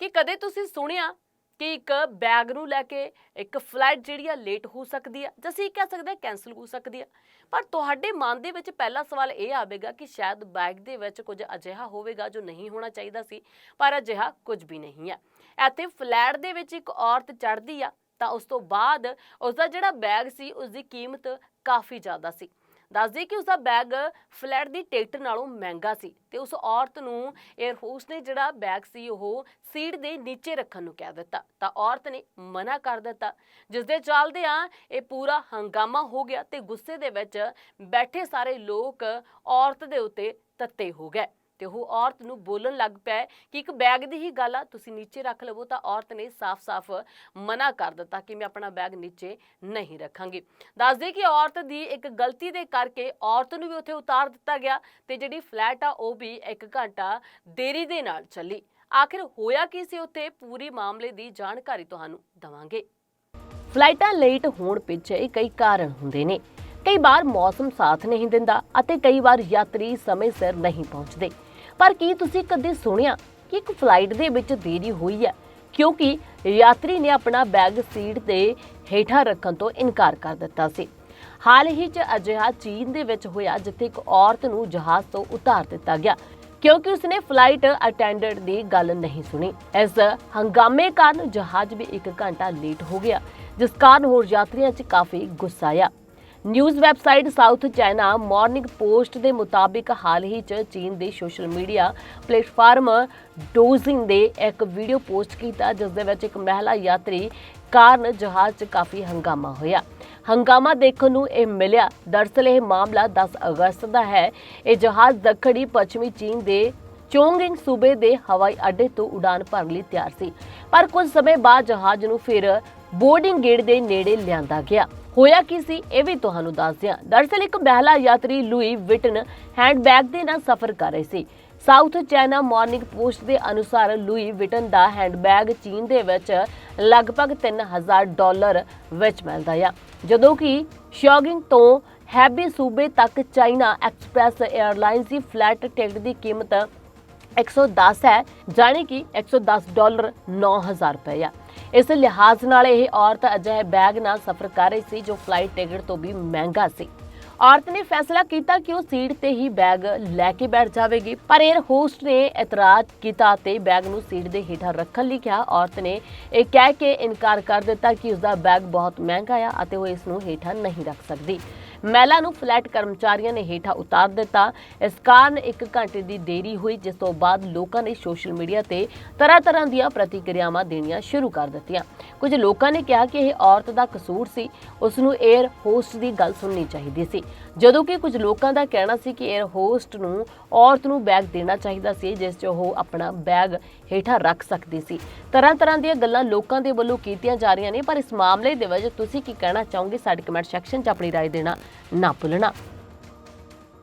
ਕਿ ਕਦੇ ਤੁਸੀਂ ਸੁਣਿਆ ਕਿ ਇੱਕ ਬੈਗ ਨੂੰ ਲੈ ਕੇ ਇੱਕ ਫਲਾਈਟ ਜਿਹੜੀ ਆ ਲੇਟ ਹੋ ਸਕਦੀ ਆ, ਜਾਂ ਅਸੀਂ ਕਹਿ ਸਕਦੇ ਹਾਂ ਕੈਨਸਲ ਹੋ ਸਕਦੀ ਆ? ਪਰ ਤੁਹਾਡੇ ਮਨ ਦੇ ਵਿੱਚ ਪਹਿਲਾ ਸਵਾਲ ਇਹ ਆਵੇਗਾ ਕਿ ਸ਼ਾਇਦ ਬੈਗ ਦੇ ਵਿੱਚ ਕੁਝ ਅਜਿਹਾ ਹੋਵੇਗਾ ਜੋ ਨਹੀਂ ਹੋਣਾ ਚਾਹੀਦਾ ਸੀ, ਪਰ ਅਜਿਹਾ ਕੁਝ ਵੀ ਨਹੀਂ ਹੈ ਇੱਥੇ ਫਲੈਟ ਦੇ ਵਿੱਚ ਇੱਕ ਔਰਤ ਚੜ੍ਹਦੀ ਆ, ਤਾਂ ਉਸ ਤੋਂ ਬਾਅਦ ਉਸ ਦਾ ਜਿਹੜਾ ਬੈਗ ਸੀ ਉਸ ਦੀ ਕੀਮਤ ਕਾਫੀ ਜ਼ਿਆਦਾ ਸੀ। ਦੱਸਦੀ ਕਿ ਉਸ ਦਾ ਬੈਗ ਫਲੈਟ ਦੀ ਟਿਕਟ ਨਾਲੋਂ ਮਹਿੰਗਾ ਸੀ ਤੇ ਉਸ ਔਰਤ ਨੂੰ 에ਅਰ ਹੋਸਟ ਨੇ ਜਿਹੜਾ ਬੈਗ ਸੀ ਉਹ ਸੀਟ ਦੇ ਨੀਚੇ ਰੱਖਣ ਨੂੰ ਕਹਿ ਦਿੱਤਾ। ਤਾਂ ਔਰਤ ਨੇ ਮਨਾ ਕਰ ਦਿੱਤਾ। ਜਿਸ ਦੇ ਚੱਲਦੇ ਆ ਇਹ ਪੂਰਾ ਹੰਗਾਮਾ ਹੋ ਗਿਆ ਤੇ ਗੁੱਸੇ ਦੇ ਵਿੱਚ ਬੈਠੇ ਸਾਰੇ ਲੋਕ ਔਰਤ ਦੇ ਉੱਤੇ ਤੱਤੇ ਹੋ ਗਏ। ਤੇ ਉਹ ਔਰਤ ਨੂੰ ਬੋਲਣ ਲੱਗ ਪਿਆ ਕਿ ਇੱਕ ਬੈਗ ਦੀ ਹੀ ਗੱਲ ਆ, ਤੁਸੀਂ ਨੀਚੇ ਰੱਖ ਲਵੋ ਤਾਂ ਔਰਤ ਨੇ ਸਾਫ਼-ਸਾਫ਼ ਮਨਾ ਕਰ ਦਿੱਤਾ ਕਿ ਮੈਂ ਆਪਣਾ ਬੈਗ ਨੀਚੇ ਨਹੀਂ ਰੱਖਾਂਗੀ। ਦੱਸਦੇ ਕਿ ਔਰਤ ਦੀ ਇੱਕ ਗਲਤੀ ਦੇ ਕਰਕੇ ਔਰਤ ਨੂੰ ਵੀ ਉੱਥੇ ਉਤਾਰ ਦਿੱਤਾ ਗਿਆ ਤੇ ਜਿਹੜੀ ਫਲੈਟ ਆ, ਉਹ ਵੀ 1 ਘੰਟਾ ਦੇਰੀ ਦੇ ਨਾਲ ਚੱਲੀ। ਆਖਿਰ ਹੋਇਆ ਕੀ ਸੀ ਉੱਥੇ? ਪੂਰੀ ਮਾਮਲੇ ਦੀ ਜਾਣਕਾਰੀ ਤੁਹਾਨੂੰ ਦਵਾਂਗੇ। ਫਲਾਈਟਾਂ ਲੇਟ ਹੋਣ ਪਿੱਛੇ ਕਈ ਕਾਰਨ ਹੁੰਦੇ ਨੇ। ਕਈ ਵਾਰ ਮੌਸਮ ਸਾਥ ਨਹੀਂ ਦਿੰਦਾ ਅਤੇ ਕਈ ਵਾਰ ਯਾਤਰੀ ਸਮੇਂ ਸਿਰ ਨਹੀਂ ਪਹੁੰਚਦੇ। ਪਰ ਕੀ ਤੁਸੀਂ ਕਦੇ ਸੁਣਿਆ ਕਿ ਇੱਕ ਫਲਾਈਟ ਦੇ ਵਿੱਚ ਦੇਰੀ ਹੋਈ ਹੈ? ਕਿਉਂਕਿ ਯਾਤਰੀ ਨੇ ਆਪਣਾ ਬੈਗ ਸੀਟ ਦੇ ਹੇਠਾਂ ਰੱਖਣ ਤੋਂ ਇਨਕਾਰ ਕਰ ਦਿੱਤਾ ਸੀ। ਹਾਲ ਹੀ 'ਚ ਅਜਿਹਾ ਚੀਨ ਦੇ ਵਿੱਚ ਹੋਇਆ, ਜਿੱਥੇ ਇੱਕ ਔਰਤ ਨੂੰ ਜਹਾਜ਼ ਤੋਂ ਉਤਾਰ ਦਿੱਤਾ ਗਿਆ, ਕਿਉਂਕਿ ਉਸਨੇ ਫਲਾਈਟ ਅਟੈਂਡੈਂਟ ਦੀ ਗੱਲ ਨਹੀਂ ਸੁਣੀ। ਇਸ ਹੰਗਾਮੇ ਕਾਰਨ ਜਹਾਜ਼ ਵੀ 1 ਘੰਟਾ ਲੇਟ ਹੋ ਗਿਆ, ਜਿਸ ਕਾਰਨ ਹੋਰ ਯਾਤਰੀਆਂ 'ਚ ਕਾਫੀ ਗੁੱਸਾ ਆਇਆ। News website South China Morning Post ਦੇ ਮੁਤਾਬਿਕ ਹਾਲ ਹੀ 'ਚ ਚੀਨ ਦੇ ਸੋਸ਼ਲ ਮੀਡੀਆ ਪਲੇਟਫਾਰਮ ਡੋਜ਼ਿੰਗ ਦੇ ਇੱਕ ਵੀਡੀਓ ਪੋਸਟ ਕੀਤਾ, ਜਿਸ ਦੇ ਵਿੱਚ ਇੱਕ ਮਹਿਲਾ ਯਾਤਰੀ ਕਾਰਨ ਜਹਾਜ਼ 'ਚ ਕਾਫੀ ਹੰਗਾਮਾ ਹੋਇਆ। ਹੰਗਾਮਾ ਦੇਖਣ ਨੂੰ ਇਹ ਮਿਲਿਆ। ਦਰਅਸਲ ਇਹ ਮਾਮਲਾ 10 ਅਗਸਤ ਦਾ ਹੈ। ਇਹ ਜਹਾਜ਼ ਦੱਖਣੀ ਪੱਛਮੀ ਚੀਨ ਦੇ ਚੋਂਗਿੰਗ ਸੂਬੇ ਦੇ ਹਵਾਈ ਅੱਡੇ ਤੋਂ ਉਡਾਨ ਭਰਨ ਲਈ ਤਿਆਰ ਸੀ। ਪਰ ਕੁਝ ਸਮੇਂ ਬਾਅਦ ਜਹਾਜ਼ ਨੂੰ ਫਿਰ ਬੋਰਡਿੰਗ ਗੇਟ ਦੇ ਨੇੜੇ ਲਿਆਂਦਾ ਗਿਆ। ਹੋਇਆ ਕੀ ਸੀ, ਇਹ ਵੀ ਤੁਹਾਨੂੰ ਦੱਸਦੇ ਹਾਂ ਦਰਅਸਲ ਇੱਕ ਮਹਿਲਾ ਯਾਤਰੀ ਲੂਈ ਵਿਟਨ ਹੈਂਡਬੈਗ ਦੇ ਨਾਲ ਸਫ਼ਰ ਕਰ ਰਹੀ ਸੀ। ਸਾਊਥ ਚਾਈਨਾ ਮਾਰਨਿੰਗ ਪੋਸਟ ਦੇ ਅਨੁਸਾਰ ਲੂਈ ਵਿਟਨ ਦਾ ਹੈਂਡਬੈਗ ਚੀਨ ਦੇ ਵਿੱਚ ਲਗਭਗ 3000 ਡਾਲਰ ਵਿੱਚ ਮਿਲਦਾ ਆ। ਜਦੋਂ ਕਿ ਸ਼ੌਗਿੰਗ ਤੋਂ ਹੈਬੀ ਸੂਬੇ ਤੱਕ ਚਾਈਨਾ ਐਕਸਪ੍ਰੈਸ 에ਅਰਲਾਈਨਸ ਦੀ ਫਲੈਟ ਟਿਕਟ ਦੀ ਕੀਮਤ 110 ਹੈ, ਜਾਣੀ ਕਿ 110 ਡਾਲਰ 9000 ਰੁਪਏ ਆ। ਇਸ ਲਿਹਾਜ਼ ਨਾਲ ਇਹ ਔਰਤ ਅਜਿਹੇ ਬੈਗ ਨਾਲ ਸਫ਼ਰ ਕਰ ਰਹੀ ਸੀ ਜੋ ਫਲਾਈਟ ਟਿਕਟ ਤੋਂ ਵੀ ਮਹਿੰਗਾ ਸੀ। ਔਰਤ ਨੇ ਫੈਸਲਾ ਕੀਤਾ ਕਿ ਉਹ ਸੀਟ ਤੇ ਹੀ ਬੈਗ ਲੈ ਕੇ ਬੈਠ ਜਾਵੇਗੀ, ਪਰ 에ਅਰ ਹੋਸਟ ਨੇ ਇਤਰਾਜ਼ ਕੀਤਾ ਤੇ ਬੈਗ ਨੂੰ ਸੀਟ ਦੇ ਹੇਠਾਂ ਰੱਖਣ ਲਈ ਕਿਹਾ। ਔਰਤ ਨੇ ਇਹ ਕਹਿ ਕੇ ਇਨਕਾਰ ਕਰ ਦਿੱਤਾ ਕਿ ਉਸ ਦਾ ਬੈਗ ਬਹੁਤ ਮਹਿੰਗਾ ਆ ਅਤੇ ਉਹ ਇਸ ਨੂੰ ਹੇਠਾਂ ਨਹੀਂ ਰੱਖ ਸਕਦੀ। ਮਹਿਲਾ ਨੂੰ ਫਲੈਟ ਕਰਮਚਾਰੀਆਂ ਨੇ ਹੇਠਾਂ ਉਤਾਰ ਦਿੱਤਾ। ਇਸ ਕਾਰਨ ਇੱਕ ਘੰਟੇ ਦੀ ਦੇਰੀ ਹੋਈ, ਜਿਸ ਤੋਂ ਬਾਅਦ ਲੋਕਾਂ ਨੇ ਸੋਸ਼ਲ ਮੀਡੀਆ ਤੇ ਤਰ੍ਹਾਂ ਤਰ੍ਹਾਂ ਦੀਆਂ ਪ੍ਰਤੀਕਿਰਿਆਵਾਂ ਦੇਣੀਆਂ ਸ਼ੁਰੂ ਕਰ ਦਿੱਤੀਆਂ। ਕੁਝ ਲੋਕਾਂ ਨੇ ਕਿਹਾ ਕਿ ਇਹ ਔਰਤ ਦਾ ਕਸੂਰ ਸੀ, ਉਸ ਨੂੰ 에ਅਰ ਹੋਸਟ ਦੀ ਗੱਲ ਸੁਣਨੀ ਚਾਹੀਦੀ ਸੀ। ਜਦੋਂ ਕਿ ਕੁਝ ਲੋਕਾਂ ਦਾ ਕਹਿਣਾ ਸੀ ਕਿ 에ਅਰ ਹੋਸਟ ਨੂੰ ਔਰਤ ਨੂੰ ਬੈਗ ਦੇਣਾ ਚਾਹੀਦਾ ਸੀ, ਜਿਸ 'ਚ ਉਹ ਆਪਣਾ ਬੈਗ ਹੇਠਾਂ ਰੱਖ ਸਕਦੀ ਸੀ। ਤਰ੍ਹਾਂ ਤਰ੍ਹਾਂ ਦੀਆਂ ਗੱਲਾਂ ਲੋਕਾਂ ਦੇ ਵੱਲੋਂ ਕੀਤੀਆਂ ਜਾ ਰਹੀਆਂ ਨੇ, ਪਰ ਇਸ ਮਾਮਲੇ ਦੇ ਵਿੱਚ ਤੁਸੀਂ ਕੀ ਕਹਿਣਾ ਚਾਹੋਗੇ? ਸਾਡੇ ਕਮੈਂਟ ਸੈਕਸ਼ਨ 'ਚ ਆਪਣੀ رائے ਦੇਣਾ ਨਾ ਭੁੱਲਣਾ